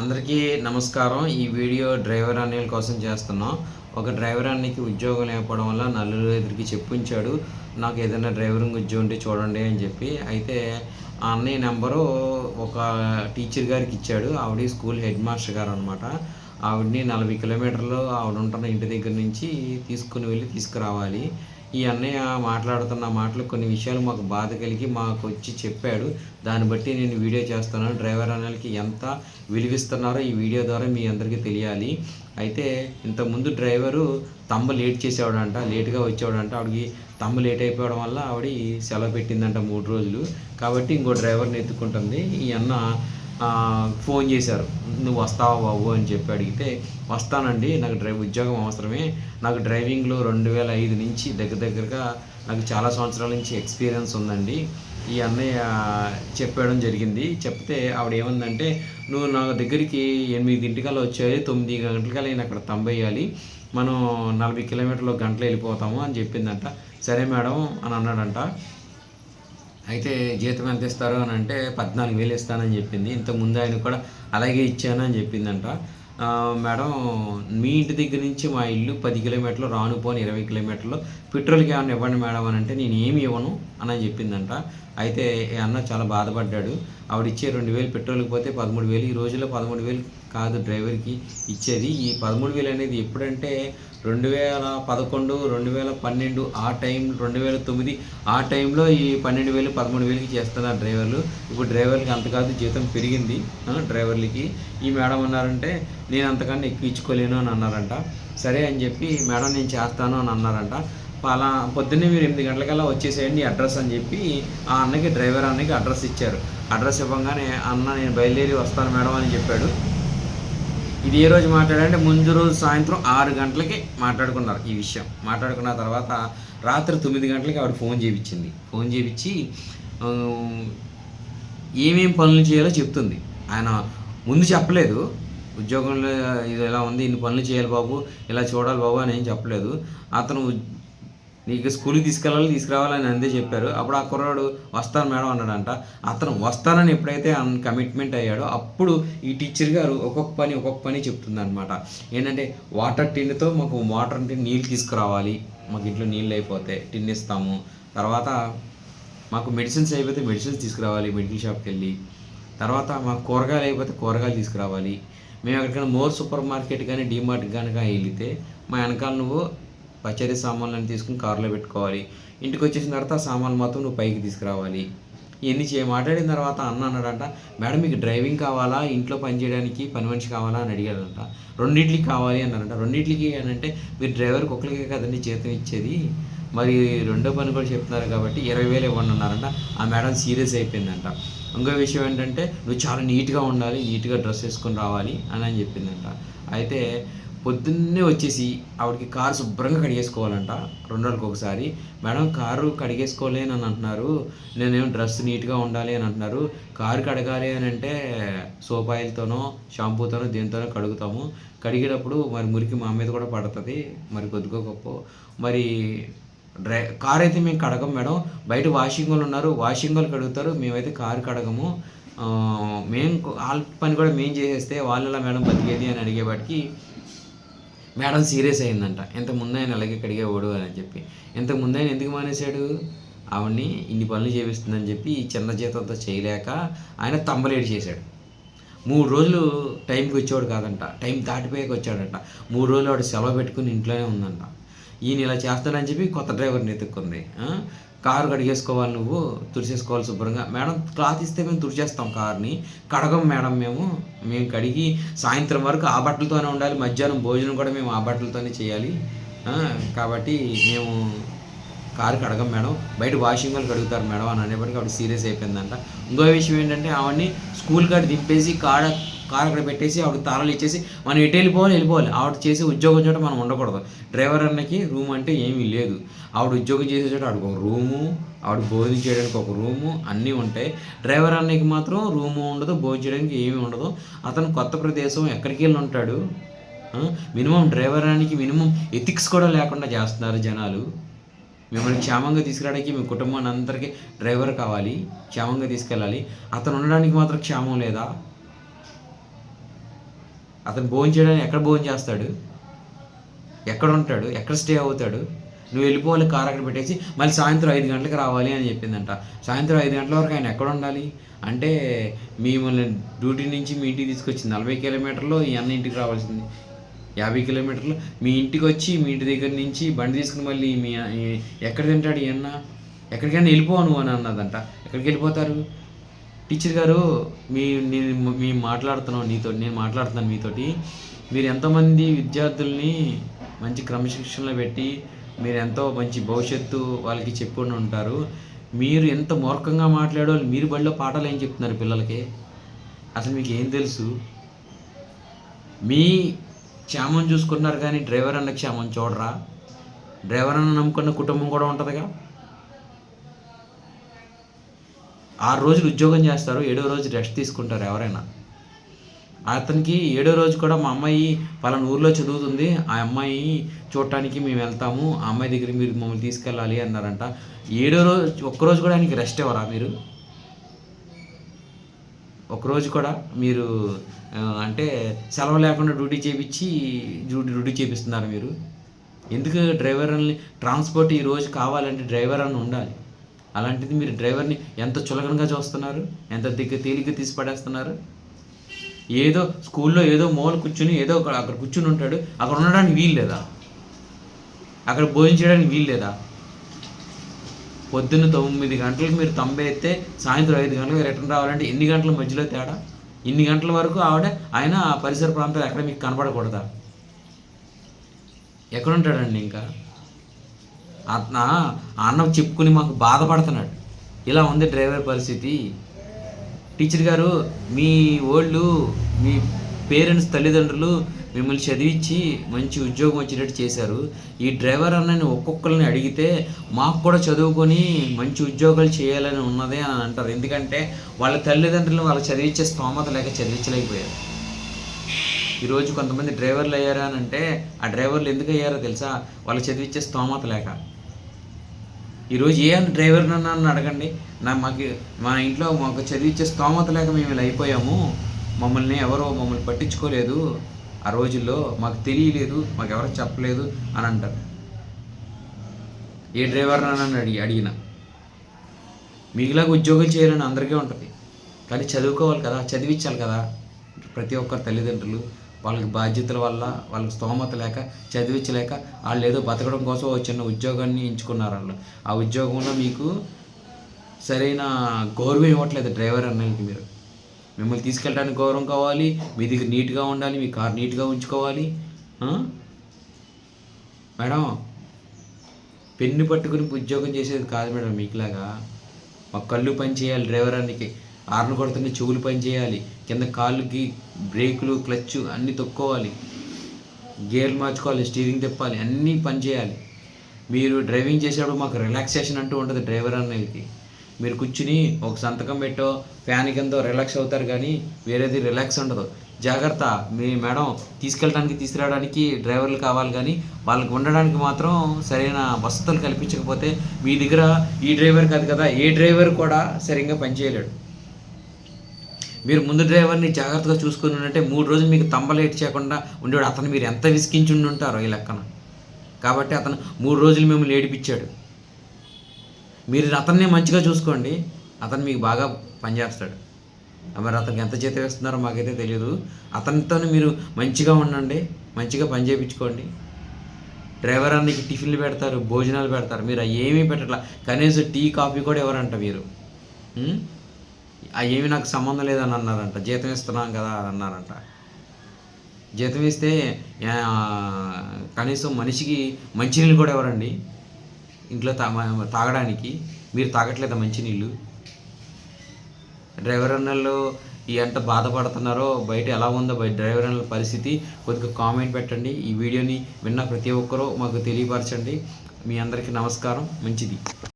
అందరికీ నమస్కారం. ఈ వీడియో డ్రైవర్ అన్నయ్యల కోసం చేస్తున్నాం. ఒక డ్రైవర్ అన్నికి ఉద్యోగం లేకపోవడం వల్ల నలుగురు ఎదురికి చెప్పించాడు. నాకు ఏదైనా డ్రైవరింగ్ ఉద్యోగం ఉంటే చూడండి అని చెప్పి. అయితే ఆ అన్నయ్య నెంబరు ఒక టీచర్ గారికి ఇచ్చాడు. ఆవిడ స్కూల్ హెడ్ మాస్టర్ గారు అనమాట ఆవిడని నలభై కిలోమీటర్లు ఆవిడ ఉంటున్న ఇంటి దగ్గర నుంచి తీసుకుని వెళ్ళి తీసుకురావాలి. ఈ అన్నయ్య మాట్లాడుతున్న మాటలు కొన్ని విషయాలు మాకు బాధ కలిగి మాకు వచ్చి చెప్పాడు. దాన్ని బట్టి నేను వీడియో చేస్తున్నాను. డ్రైవర్ అన్నలకి ఎంత విలువిస్తున్నారో ఈ వీడియో ద్వారా మీ అందరికీ తెలియాలి. అయితే ఇంతకుముందు డ్రైవరు తమ్మ లేట్ చేసేవాడంట లేట్గా వచ్చేవాడంట. ఆవిడకి తమ్మ లేట్ అయిపోవడం వల్ల ఆవిడ సెలవు పెట్టిందంట మూడు రోజులు. కాబట్టి ఇంకో డ్రైవర్ని ఎత్తుకుంటుంది. ఈ అన్న ఫోన్ చేశారు. నువ్వు వస్తావా బాబు? అని చెప్పి అడిగితే వస్తానండి నాకు డ్రైవ్ ఉద్యోగం అవసరమే. నాకు డ్రైవింగ్లో రెండు వేల ఐదు నుంచి దగ్గర దగ్గరగా నాకు చాలా సంవత్సరాల నుంచి ఎక్స్పీరియన్స్ ఉందండి. ఈ అన్నయ్య చెప్పడం జరిగింది. చెప్తే ఆవిడ ఏమందంటే నువ్వు నా దగ్గరికి ఎనిమిదింటికల్లా వచ్చేది తొమ్మిది గంటలకల్లా నేను అక్కడ తంబేయాలి. మనం నలభై కిలోమీటర్లు గంటలు వెళ్ళిపోతాము అని చెప్పిందంట. సరే మేడం అని అన్నాడంట. అయితే జీతం ఎంత ఇస్తారు అని అంటే పద్నాలుగు వేలు ఇస్తానని చెప్పింది. ఇంతకు ముందు ఆయన కూడా అలాగే ఇచ్చాను అని చెప్పిందంట. మేడం మీ ఇంటి దగ్గర నుంచి మా ఇల్లు పది కిలోమీటర్లు రాను పోని ఇరవై కిలోమీటర్లు. పెట్రోల్కి ఏమైనా ఇవ్వండి మేడం అని అంటే నేను ఏమి ఇవ్వను అని చెప్పిందంట. అయితే అన్న చాలా బాధపడ్డాడు. ఆవిడ ఇచ్చే రెండు వేలు పెట్రోల్కి పోతే పదమూడు వేలు. ఈ రోజుల్లో పదమూడు వేలు కాదు డ్రైవర్కి ఇచ్చేది. ఈ పదమూడు వేలు అనేది ఎప్పుడంటే రెండు వేల పదకొండు రెండు వేల పన్నెండు ఆ టైం రెండు వేల తొమ్మిది ఆ టైంలో ఈ పన్నెండు వేలు పదమూడు వేలకి చేస్తున్నారు డ్రైవర్లు. ఇప్పుడు డ్రైవర్లకి అంత కాదు జీతం పెరిగింది డ్రైవర్లకి. ఈ మేడం అన్నారంటే నేను అంతకన్నా ఎక్కువ ఇచ్చుకోలేను అని అన్నారంట. సరే అని చెప్పి మేడం నేను చేస్తాను అని అన్నారంట. అలా పొద్దున్నే మీరు ఎనిమిది గంటలకల్లా వచ్చేసేయండి అడ్రస్ అని చెప్పి ఆ అన్నకి డ్రైవర్ అన్నకి అడ్రస్ ఇచ్చారు. అడ్రస్ ఇవ్వగానే అన్న నేను బయలుదేరి వస్తాను మేడం అని చెప్పాడు. ఇది ఏ రోజు మాట్లాడంటే ముందు రోజు సాయంత్రం ఆరు గంటలకి మాట్లాడుకున్నారు ఈ విషయం. మాట్లాడుకున్న తర్వాత రాత్రి తొమ్మిది గంటలకి ఆవిడ ఫోన్ చేయించింది ఫోన్ చేయించి ఏమేం పనులు చేయాలో చెప్తుంది. ఆయన ముందు చెప్పలేదు. ఉద్యోగంలో ఇది ఎలా ఉంది? ఇన్ని పనులు చేయాలి బాబు. ఇలా చూడాలి బాబు అని ఏం చెప్పలేదు. అతను నీకు స్కూల్కి తీసుకెళ్ళాలి తీసుకురావాలని అందే చెప్పారు. అప్పుడు ఆ కుర్రాడు వస్తాను మేడం అన్నాడంట. అతను వస్తానని ఎప్పుడైతే కమిట్మెంట్ అయ్యాడో అప్పుడు ఈ టీచర్ గారు ఒక్కొక్క పని ఒక్కొక్క పని చెప్తుందనమాట ఏంటంటే వాటర్ టిన్తో మాకు వాటర్ టిన్ నీళ్ళు తీసుకురావాలి. మాకు ఇంట్లో నీళ్ళు అయిపోతే టిన్ ఇస్తాము తర్వాత మాకు మెడిసిన్స్ అయిపోతే మెడిసిన్స్ తీసుకురావాలి మెడికల్ షాప్కి వెళ్ళి తర్వాత మాకు కూరగాయలు అయిపోతే కూరగాయలు తీసుకురావాలి. మేము ఎక్కడికైనా మోర్ సూపర్ మార్కెట్ కానీ డీమార్ట్ కనుక వెళితే మా వెనకాల నువ్వు పచ్చడి సామాన్లను తీసుకుని కారులో పెట్టుకోవాలి. ఇంటికి వచ్చేసిన తర్వాత సామాన్లు మొత్తం నువ్వు పైకి తీసుకురావాలి. ఇవన్నీ చే మాట్లాడిన తర్వాత అన్న అన్నాడంట మేడం మీకు డ్రైవింగ్ కావాలా? ఇంట్లో పని చేయడానికి పని మనిషి కావాలా? అని అడిగాడంట. రెండింటికి కావాలి అన్నారంట రెండింటికి అని అంటే మీరు డ్రైవర్కి ఒకరికే కదండి జీతం ఇచ్చేది? మరి రెండో పని కూడా చెప్తున్నారు కాబట్టి ఇరవై వేలు ఇవ్వండి అన్నారంట. ఆ మేడం సీరియస్ అయిపోయిందంట. ఇంకో విషయం ఏంటంటే నువ్వు చాలా నీట్గా ఉండాలి నీట్గా డ్రెస్ వేసుకొని రావాలి అని అని చెప్పిందంట. అయితే పొద్దున్నే వచ్చేసి ఆవిడకి కారు శుభ్రంగా కడిగేసుకోవాలంట. రెండు రోజులకు ఒకసారి మేడం కారు కడిగేసుకోలేని అని అంటున్నారు. నేనేం డ్రెస్ నీట్గా ఉండాలి అని అంటున్నారు. కారు కడగాలి అని అంటే సోప్ ఆయిల్తోనో షాంపూతోనో దేనితోనో కడుగుతాము. కడిగేటప్పుడు మరి మురికి మా మీద కూడా పడుతుంది. మరి కొద్దిగా గొప్ప మరి డ్రై కార్ అయితే మేము కడగం మేడం. బయట వాషింగ్ వాళ్ళు ఉన్నారు. వాషింగ్ వాళ్ళు కడుగుతారు. మేమైతే కారు కడగము. మేము వాళ్ళ పని కూడా మేము చేసేస్తే వాళ్ళు ఎలా మేడం బతికేది అని అడిగేవాటికి మేడం సీరియస్ అయిందంట. ఇంత ముందు ఆయన అలాగే కడిగేవాడు అని చెప్పి. ఇంత ముందు ఆయన ఎందుకు మానేశాడు? ఆవిడ్ని ఇన్ని పనులు చేపిస్తుందని చెప్పి ఈ చిన్న జీతంతో చేయలేక ఆయన తంబలేడు చేశాడు. మూడు రోజులు టైంకి వచ్చేవాడు కాదంట. టైం దాటిపోయాక వచ్చాడంట. మూడు రోజులు వాడు సెలవు పెట్టుకుని ఇంట్లోనే ఉందంట. ఈయన ఇలా చేస్తాడని చెప్పి కొత్త డ్రైవర్ని ఎత్తుక్కుంది కారు కడిగేసుకోవాలి నువ్వు తుడిచేసుకోవాలి శుభ్రంగా. మేడం క్లాత్ ఇస్తే మేము తుడిచేస్తాం కార్ని. కడగం మేడం మేము. మేము కడిగి సాయంత్రం వరకు ఆ బట్టలతోనే ఉండాలి మధ్యాహ్నం భోజనం కూడా మేము ఆ బట్టలతోనే చేయాలి. కాబట్టి మేము కారు కడగం మేడం. బయట వాషింగ్ వాళ్ళు కడుగుతారు మేడం అని అనేప్పటికీ ఆవిడ సీరియస్ అయిపోయిందంట. ఇంకో విషయం ఏంటంటే ఆవిడని స్కూల్ కాడ దింపేసి కాడ కారు అక్కడ పెట్టేసి ఆవిడ తాళాలు ఇచ్చేసి మనం ఎటు వెళ్ళిపోవాలి వెళ్ళిపోవాలి. ఆవిడ చేసే ఉద్యోగం చోట మనం ఉండకూడదు. డ్రైవర్ అన్నకి రూమ్ అంటే ఏమీ లేదు. ఆవిడ ఉద్యోగం చేసే చోట ఆవిడకు ఒక రూము ఆవిడ భోజనం చేయడానికి ఒక రూము అన్నీ ఉంటాయి. డ్రైవర్ అన్నకి మాత్రం రూము ఉండదు భోజనం చేయడానికి ఏమీ ఉండదు. అతను కొత్త ప్రదేశం ఎక్కడికి వెళ్ళి ఉంటాడు? మినిమం డ్రైవర్ అనికి మినిమం ఎథిక్స్ కూడా లేకుండా చేస్తున్నారు జనాలు. మిమ్మల్ని క్షేమంగా తీసుకురావడానికి మీ కుటుంబాన్ని అందరికీ డ్రైవర్ కావాలి క్షేమంగా తీసుకెళ్ళాలి. అతను ఉండడానికి మాత్రం క్షేమం లేదా? అతను భోజనం చేయడానికి ఎక్కడ భోజనం చేస్తాడు? ఎక్కడ ఉంటాడు? ఎక్కడ స్టే అవుతాడు? నువ్వు వెళ్ళిపోవాలి కార్ అక్కడ పెట్టేసి మళ్ళీ సాయంత్రం ఐదు గంటలకు రావాలి అని చెప్పిందంట. సాయంత్రం ఐదు గంటల వరకు ఆయన ఎక్కడ ఉండాలి? అంటే మిమ్మల్ని డ్యూటీ నుంచి మీ ఇంటికి తీసుకొచ్చి నలభై కిలోమీటర్లు ఈ అన్న ఇంటికి రావాల్సింది. యాభై కిలోమీటర్లు మీ ఇంటికి వచ్చి మీ ఇంటి దగ్గర నుంచి బండి తీసుకుని మళ్ళీ మీ ఎక్కడ తింటాడు ఈ అన్న ఎక్కడికైనా వెళ్ళిపోను నువ్వు అని అన్నదంట. ఎక్కడికి వెళ్ళిపోతారు? టీచర్ గారు మీ నేను మీ మాట్లాడుతున్నాం నీతో నేను మాట్లాడుతున్నాను మీతోటి. మీరు ఎంతోమంది విద్యార్థుల్ని మంచి క్రమశిక్షణలో పెట్టి మీరు ఎంతో మంచి భవిష్యత్తు వాళ్ళకి చెప్పుకొని ఉంటారు. మీరు ఎంత మూర్ఖంగా మాట్లాడో మీరు బడిలో పాఠాలు ఏం చెప్తున్నారు పిల్లలకి? అసలు మీకు ఏం తెలుసు? మీ క్షేమం చూసుకున్నారు కానీ డ్రైవర్ అన్న క్షేమం చూడరా? డ్రైవర్ అన్న నమ్ముకున్న కుటుంబం కూడా ఉంటుందిగా? ఆరు రోజులు ఉద్యోగం చేస్తారు ఏడో రోజు రెస్ట్ తీసుకుంటారు ఎవరైనా. అతనికి ఏడో రోజు కూడా మా అమ్మాయి పలానా ఊర్లో చదువుతుంది ఆ అమ్మాయి చూడటానికి మేము వెళ్తాము ఆ అమ్మాయి దగ్గరికి మీరు మమ్మల్ని తీసుకెళ్ళాలి అన్నారంట. ఏడో రోజు ఒక్కరోజు కూడా ఆయనకి రెస్ట్ ఇవ్వరా మీరు? ఒకరోజు కూడా మీరు అంటే సెలవు లేకుండా డ్యూటీ చేపించి డ్యూటీ డ్యూటీ చేపిస్తున్నారు మీరు? ఎందుకు డ్రైవర్ అని ట్రాన్స్పోర్ట్ ఈ రోజు కావాలంటే డ్రైవర్ అని ఉండాలి. అలాంటిది మీరు డ్రైవర్ని ఎంత చులకనగా చూస్తున్నారు? ఎంత దిగ్గ తేలిగ్గా తీసి పడేస్తున్నారు? ఏదో స్కూల్లో ఏదో మూల కూర్చుని ఏదో ఒక అక్కడ కూర్చుని ఉంటాడు. అక్కడ ఉండడానికి వీలు లేదా? అక్కడ భోజనం చేయడానికి వీలు లేదా? పొద్దున్న తొమ్మిది గంటలకు మీరు తొంభై అయితే సాయంత్రం ఐదు గంటలకు రిటర్న్ రావాలంటే ఎన్ని గంటల మధ్యలో తేడా? ఇన్ని గంటల వరకు ఆవిడ ఆయన ఆ పరిసర ప్రాంతాలు ఎక్కడ మీకు కనపడకూడదా? ఎక్కడుంటాడండి ఇంకా? అతను? అన్నం అన్న చెప్పుకుని మాకు బాధపడుతున్నాడు. ఇలా ఉంది డ్రైవర్ పరిస్థితి. టీచర్ గారు మీ ఓళ్ళు మీ పేరెంట్స్ తల్లిదండ్రులు మిమ్మల్ని చదివించి మంచి ఉద్యోగం వచ్చేటట్టు చేశారు. ఈ డ్రైవర్ అన్నని ఒక్కొక్కరిని అడిగితే మాకు కూడా చదువుకొని మంచి ఉద్యోగాలు చేయాలని ఉన్నదే అని అంటారు. ఎందుకంటే వాళ్ళ తల్లిదండ్రులు వాళ్ళకి చదివించే స్తోమత లేక చదివించలేకపోయారు. ఈరోజు కొంతమంది డ్రైవర్లు అయ్యారా అని అంటే ఆ డ్రైవర్లు ఎందుకు అయ్యారో తెలుసా? వాళ్ళు చదివించే స్తోమత లేక. ఈరోజు ఏ డ్రైవర్ నన్ను అడగండి. నా మాకు మా ఇంట్లో మాకు చదివించే స్తోమత లేక మేము ఇలా అయిపోయాము. మమ్మల్ని ఎవరో మమ్మల్ని పట్టించుకోలేదు. ఆ రోజుల్లో మాకు తెలియలేదు మాకు ఎవరు చెప్పలేదు అని అంటారు. ఏ డ్రైవర్ నన్ను అడిగి అడిగిన. మీకులాగా ఉద్యోగం చేయాలని అందరికీ ఉంటుంది. కానీ చదువుకోవాలి కదా చదివించాలి కదా. ప్రతి ఒక్కరు తల్లిదండ్రులు వాళ్ళకి బాధ్యతల వల్ల వాళ్ళకి స్తోమత లేక చదివించలేక వాళ్ళు ఏదో బతకడం కోసం ఒక చిన్న ఉద్యోగాన్ని ఎంచుకున్నారు వాళ్ళు ఆ ఉద్యోగంలో మీకు సరైన గౌరవం ఇవ్వట్లేదు డ్రైవర్ అన్నకి మీరు. మిమ్మల్ని తీసుకెళ్ళడానికి గౌరవం కావాలి మీ దగ్గర నీట్గా ఉండాలి మీ కార్ నీట్గా ఉంచుకోవాలి మేడం పెన్ను పట్టుకుని ఉద్యోగం చేసేది కాదు మేడం మీకులాగా. మాకు కళ్ళు పని చేయాలి డ్రైవర్ అన్నికి ఆర్ను కొడుతుంటే చెవులు పని చేయాలి. కింద కాళ్ళకి బ్రేకులు క్లచ్ అన్నీ తొక్కోవాలి. గేర్లు మార్చుకోవాలి స్టీరింగ్ తిప్పాలి అన్నీ పని చేయాలి. మీరు డ్రైవింగ్ చేసేటప్పుడు మాకు రిలాక్సేషన్ అంటూ ఉంటుంది డ్రైవర్ అనేది మీరు కూర్చుని ఒక సంతకం పెట్టో ఫ్యాన్ కింద రిలాక్స్ అవుతారు కానీ వేరేది రిలాక్స్ ఉండదు. జాగ్రత్త మీ మేడం తీసుకెళ్ళడానికి తీసుకురావడానికి డ్రైవర్లు కావాలి కానీ వాళ్ళకి ఉండడానికి మాత్రం సరైన వసతులు కల్పించకపోతే మీ దగ్గర ఈ డ్రైవర్ కాదు కదా ఏ డ్రైవర్ కూడా సరిగ్గా పనిచేయలేడు మీరు ముందు డ్రైవర్ని జాగ్రత్తగా చూసుకుని ఉంటే మూడు రోజులు మీకు తంబలేట్ చేయకుండా ఉండేవాడు. అతను మీరు ఎంత విసికించి ఉండి ఉంటారో ఈ లెక్కన. కాబట్టి అతను మూడు రోజులు మిమ్మల్ని ఏడిపించాడు. మీరు అతన్నే మంచిగా చూసుకోండి. అతను మీకు బాగా పనిచేస్తాడు. మరి అతనికి ఎంత చేత వేస్తున్నారో మాకైతే తెలియదు అతనితో మీరు మంచిగా ఉండండి. మంచిగా పని చేయించుకోండి. డ్రైవర్ అన్నికి టిఫిన్లు పెడతారు భోజనాలు పెడతారు. మీరు ఏమీ పెట్టట్లా. కనీసం టీ కాఫీ కూడా ఎవరంట మీరు. అవేమి ఏమి నాకు సంబంధం లేదని అన్నారంట. జీతం ఇస్తున్నాం కదా అని అన్నారంట. జీతం ఇస్తే కనీసం మనిషికి మంచినీళ్ళు కూడా ఎవరండి ఇంట్లో తా తాగడానికి. మీరు తాగట్లేదా మంచినీళ్ళు డ్రైవర్ అన్నలు ఎంత బాధపడుతున్నారో బయట ఎలా ఉందో బయట డ్రైవర్ అన్నల పరిస్థితి కొద్దిగా కామెంట్ పెట్టండి. ఈ వీడియోని విన్న ప్రతి ఒక్కరూ మాకు తెలియపరచండి. మీ అందరికీ నమస్కారం. మంచిది.